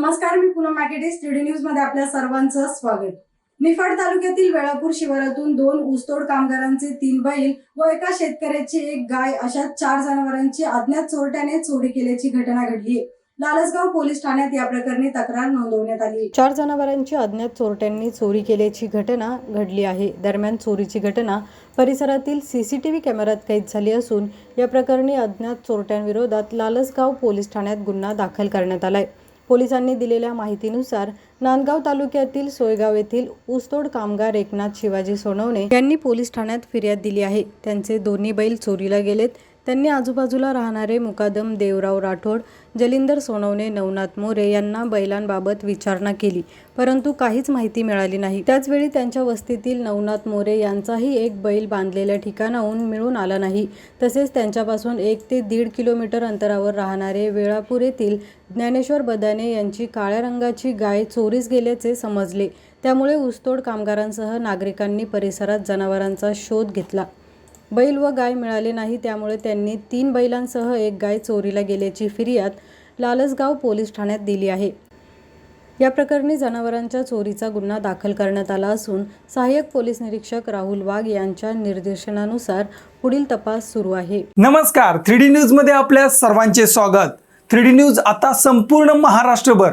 नमस्कार मी पूनम मॅकेटे स्टडी न्यूजमध्ये आपल्या सर्वांचं स्वागत. निफाड तालुक्यातील वेळापूर शिवारातून दोन ऊसतोड कामगारांचे तीन बैल व एका शेतकऱ्याची एक गाय अशा चार जनावरांची अज्ञात चोरट्याने चोरी केल्याची घटना घडली लालसगाव पोलीस ठाण्यात या प्रकरणी तक्रार नोंदवण्यात आली चार जनावरांची अज्ञात चोरट्यांनी चोरी केल्याची घटना घडली आहे. दरम्यान चोरीची घटना परिसरातील सीसीटीव्ही कॅमेऱ्यात कैद झाली असून या प्रकरणी अज्ञात चोरट्यांविरोधात लालसगाव पोलीस ठाण्यात गुन्हा दाखल करण्यात आलाय. पोलिसांनी दिलेल्या माहितीनुसार नांदगाव तालुक्यातील सोयगाव येथील ऊसतोड कामगार एकनाथ शिवाजी सोनवणे यांनी पोलीस ठाण्यात फिर्याद दिली आहे. त्यांचे दोन्ही बैल चोरीला गेलेत. त्यांनी आजूबाजूला राहणारे मुकादम देवराव राठोड जलिंदर सोनवणे नवनाथ मोरे यांना बैलांबाबत विचारणा केली. परंतु काहीच माहिती मिळाली नाही. त्याचवेळी त्यांच्या वस्तीतील नवनाथ मोरे यांचाही एक बैल बांधलेल्या ठिकाणाहून मिळून आला नाही. तसेच त्यांच्यापासून एक ते दीड किलोमीटर अंतरावर राहणारे वेळापूर येथील ज्ञानेश्वर बदाने यांची काळ्या रंगाची गाय चोरीस गेल्याचे समजले. त्यामुळे ऊसतोड कामगारांसह नागरिकांनी परिसरात जनावरांचा शोध घेतला. बैल व गाय मिळाले नाही त्यामुळे त्यांनी तीन बैलांसह एक गाय चोरीला गेल्याची फिर्याद लालसगाव पोलीस ठाण्यात दिली आहे. या प्रकरणी जनावरांच्या चोरीचा गुन्हा दाखल करण्यात आला असून सहाय्यक पोलीस निरीक्षक राहुल वाघ यांच्या निर्देशनानुसार पुढील तपास सुरू आहे. नमस्कार थ्री डी न्यूजमध्ये आपल्या सर्वांचे स्वागत. थ्री डी न्यूज आता संपूर्ण महाराष्ट्रभर